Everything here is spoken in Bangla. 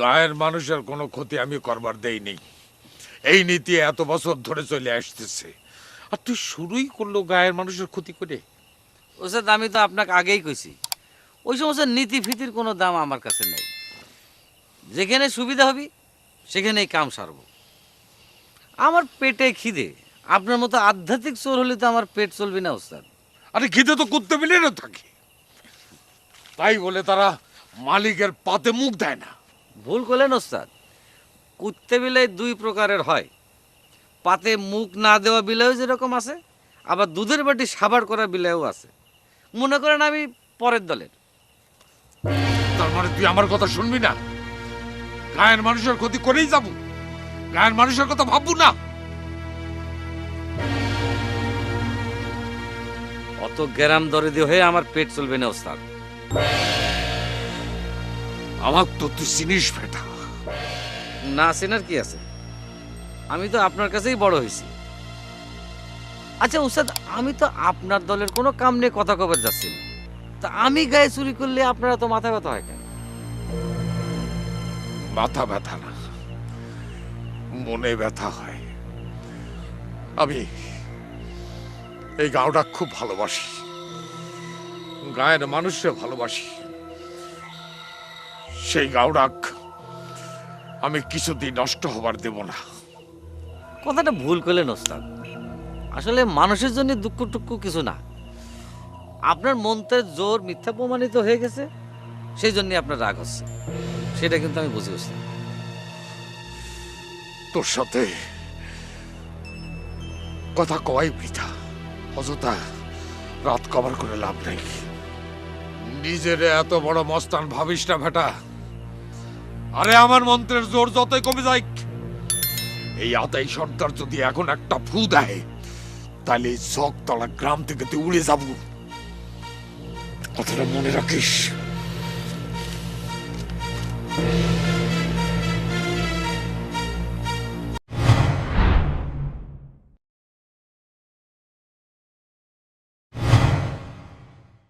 গায়ের মানুষের কোনো ক্ষতি আমি করবার দেইনি এই নীতি এত বছর ধরে চলে আসতেছে। আর তুই শুরুই করল গায়ের মানুষের ক্ষতি করে। ওস্তাদ আমি তো আপনাকে আগেই কইছি ওই সমস্ত নীতি ফিতির কোনো দাম আমার কাছে নেই। যেখানে সুবিধা হবে সেখানেই কাম সারব। আমার পেটে খিদে আপনার মতো আধ্যাত্মিক চোর হলে তো আমার পেট চলবে না ওস্তাদ। আরে খিদে তো করতে মিলে না থাকে তাই বলে তারা মালিকের পাতে মুখ দেয় না। ভুল করলেন ওস্তাদ। কুত্তে বিলাই দুই প্রকারের হয়। পাতে মুখ না দেওয়া বিলাইও যেরকম আছে আবার দুধের বাটি সাবার করা বিলাইও আছে। মনে করেন আমি পরের দলের। তার মানে তুই আমার কথা শুনবি না? গায়ের মানুষের ক্ষতি করেই যাব। গায়ের মানুষের কথা ভাববো না। অত গ্যারাম দরে হয়ে আমার পেট চলবে না ওস্তাদ। আমার তো তুই চিনিস বেটা। না চেনার কি আছে? আমি তো আপনার কাছেই বড় হয়েছি। আচ্ছা উস্তাদ আমি তো আপনার দলের কোনো কাম নিয়ে কথা কবার যাচ্ছি না। তা আমি গায়ে চুরি করলে আপনারা তো মাথা ব্যথা হয় কেন? মাথা ব্যথা না মনে ব্যথা হয়। আমি এই গাঁওটা খুব ভালোবাসি। গায়ের মানুষকে ভালোবাসি। সেই গাঁওডাক আমি কিছুদিন নষ্ট হবার দেব না। কথাটা ভুল করলেন ওস্তাদ। আসলে মানুষের জন্য দুঃখ টুক্ষ কিছু না। আপনার মন্ত্রের জোর মিথ্যা প্রমাণিত হয়ে গেছে সেই জন্য আপনার রাগ হচ্ছে। সেটা কিন্তু আমি বুঝে ওস্তাদ তোর সাথে কথা কয় বৃথা। অযথা রাত কভার করে লাভ নাই। নিজের এত বড় মস্তান ভাবিস না ভেটা আরে আমার মন্ত্রের জোর যতই কমে যায় এই আতাই সর্দার যদি এখন একটা ফু দেয়, তাহলে এই চকতলা গ্রাম থেকে তুই উড়ে যাব। কথাটা মনে রাখিস?